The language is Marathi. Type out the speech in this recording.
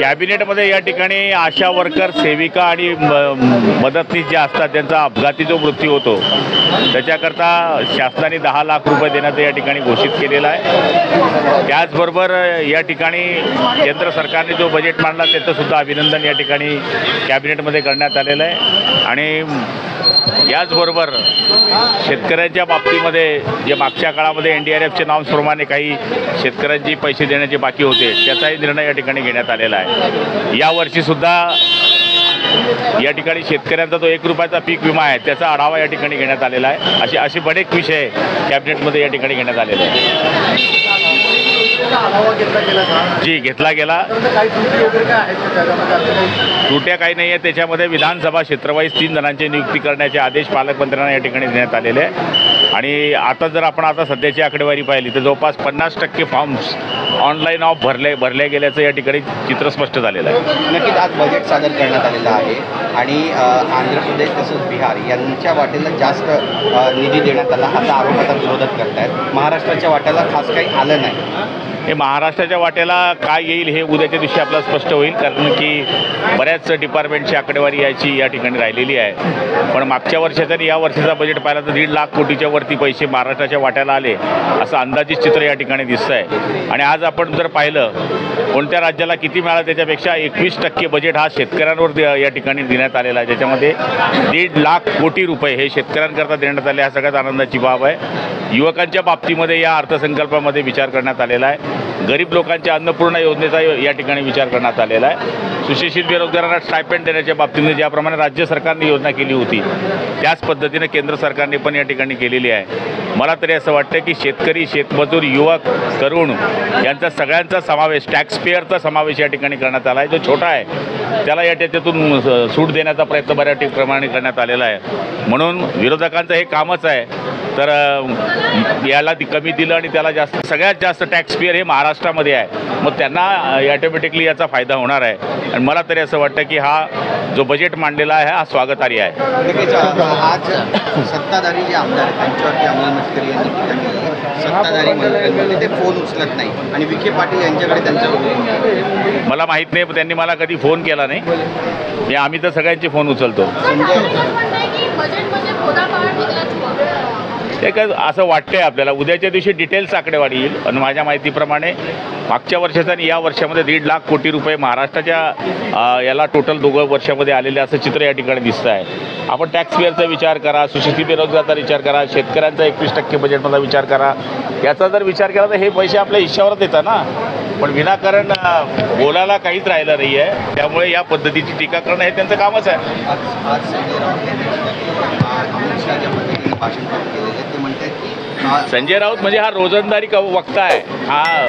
कॅबिनेटमध्ये या ठिकाणी आशा वर्कर सेविका आणि मदतनीस जे असतात त्यांचा अपघाती जो मृत्यू होतो त्याच्याकरता शासनाने दहा लाख रुपये देण्याचं या ठिकाणी घोषित केलेलं आहे. त्याचबरोबर या ठिकाणी केंद्र सरकारने जो बजेट मांडला त्याचं सुद्धा अभिनंदन या ठिकाणी कॅबिनेटमध्ये करण्यात आलेलं आहे. आणि याचबरोबर शेतकऱ्यांच्या बाबतीमध्ये जे मागच्या काळामध्ये एन डी आर एफच्या नॉर्म्सप्रमाणे काही शेतकऱ्यांची पैसे देण्याचे बाकी होते त्याचाही निर्णय या ठिकाणी घेण्यात आलेला आहे. यावर्षीसुद्धा या ठिकाणी शेतकऱ्यांचा जो एक रुपयाचा पीक विमा आहे त्याचा आढावा या ठिकाणी घेण्यात आलेला आहे. असे असे बरेच विषय कॅबिनेटमध्ये या ठिकाणी घेण्यात आलेले आहे जी घेतला गेला. त्रुट्या काही नाही आहे त्याच्यामध्ये विधानसभा क्षेत्रवाईज तीन जणांची नियुक्ती करण्याचे आदेश पालकमंत्र्यांना या ठिकाणी देण्यात आलेले आहे आणि आता जर आपण आता सध्याची आकडेवारी पाहिली तर जवळपास पन्नास टक्के फॉर्म्स ऑनलाईन ऑफ भरले भरले गेल्याचं या ठिकाणी चित्र स्पष्ट झालेलं आहे. नक्कीच आज बजेट सादर करण्यात आलेलं आहे. आणि आंध्र प्रदेश तसंच बिहार यांच्या वाटेला जास्त निधी देण्यात आला. असा आरोप आता विरोधक आहेत महाराष्ट्राच्या वाट्याला खास काही आलं नाही. हे महाराष्ट्राच्या वाट्याला काय येईल हे उद्याच्या दिवशी आपल्याला स्पष्ट होईल कारण की बऱ्याच डिपार्टमेंटची आकडेवारी याची या ठिकाणी राहिलेली आहे. पण मागच्या वर्षाचा आणि या वर्षाचा बजेट पाहिला तर दीड लाख कोटीच्या वरती पैसे महाराष्ट्राच्या वाट्याला आले असं अंदाजित चित्र या ठिकाणी दिसतं आहे आणि आज आपण जर पाहिलं कोणत्या राज्याला किती मिळालं त्याच्यापेक्षा एकवीस टक्के बजेट हा शेतकऱ्यांवर या ठिकाणी देण्यात आलेला आहे. ज्याच्यामध्ये दीड लाख कोटी रुपये हे शेतकऱ्यांकरता देण्यात आले हा सगळ्यात आनंदाची बाब आहे. युवकांच्या बाबतीमध्ये या अर्थसंकल्पामध्ये विचार करण्यात आलेला आहे. गरीब लोकांच्या अन्नपूर्णा योजनेचा या ठिकाणी विचार करण्यात आलेला आहे. सुशिक्षित बेरोजगारांना स्टायपेंड देण्याच्या बाबतीमध्ये ज्याप्रमाणे राज्य सरकारने योजना केली होती त्याच पद्धतीने केंद्र सरकारने पण या ठिकाणी केलेली आहे. मला तरी असं वाटतं की शेतकरी शेतमजूर युवक तरुण यांचा सगळ्यांचा समावेश टॅक्सपेअरचा समावेश या ठिकाणी करण्यात आला आहे. जो छोटा आहे त्याला या त्याच्यातून सूट देण्याचा प्रयत्न बऱ्या प्रमाणे करण्यात आलेला आहे. म्हणून विरोधकांचं हे कामच आहे तर याला ती कमी दिलं आणि त्याला जास्त सगळ्यात जास्त टॅक्स पेअर हे महाराष्ट्रामध्ये आहे. मग त्यांना ॲटोमॅटिकली याचा फायदा होणार आहे. आणि मला तरी असं वाटतं की हा जो बजेट मांडलेला आहे हा स्वागतार्ह आहे. आज सत्ताधारी जे आमदार आहेत त्यांच्यावरती अमोल मस्करी यांनी सत्ताधारी मंत्र्यांमध्ये ते फोन उचलत नाही. आणि विखे पाटील यांच्याकडे त्यांच्यावर मला माहीत नाही पण त्यांनी मला कधी फोन केला नाही. मी आम्ही तर सगळ्यांचे फोन उचलतो. ते काय असं आहे आपल्याला. उद्याच्या दिवशी डिटेल्स आकडेवारी येईल. आणि माझ्या माहितीप्रमाणे मागच्या वर्षाचा आणि या वर्षामध्ये दीड लाख कोटी रुपये महाराष्ट्राच्या याला टोटल दोघं वर्षामध्ये आलेले असं चित्र या ठिकाणी दिसतं आहे आपण टॅक्स पेअरचा विचार करा सुशिक्षित बेरोजगारचा विचार करा शेतकऱ्यांचा एकवीस टक्के बजेटमधला विचार करा. याचा जर विचार केला तर हे पैसे आपल्या हिश्श्यावरच येतात ना. पण विनाकारण बोलायला काहीच राहिलं नाही आहे त्यामुळे या पद्धतीची टीका करणं हे त्यांचं कामच आहे. भाषण केलेले ते म्हणतात की संजय राऊत म्हणजे हा रोजंदारी वक्ता आहे. हा.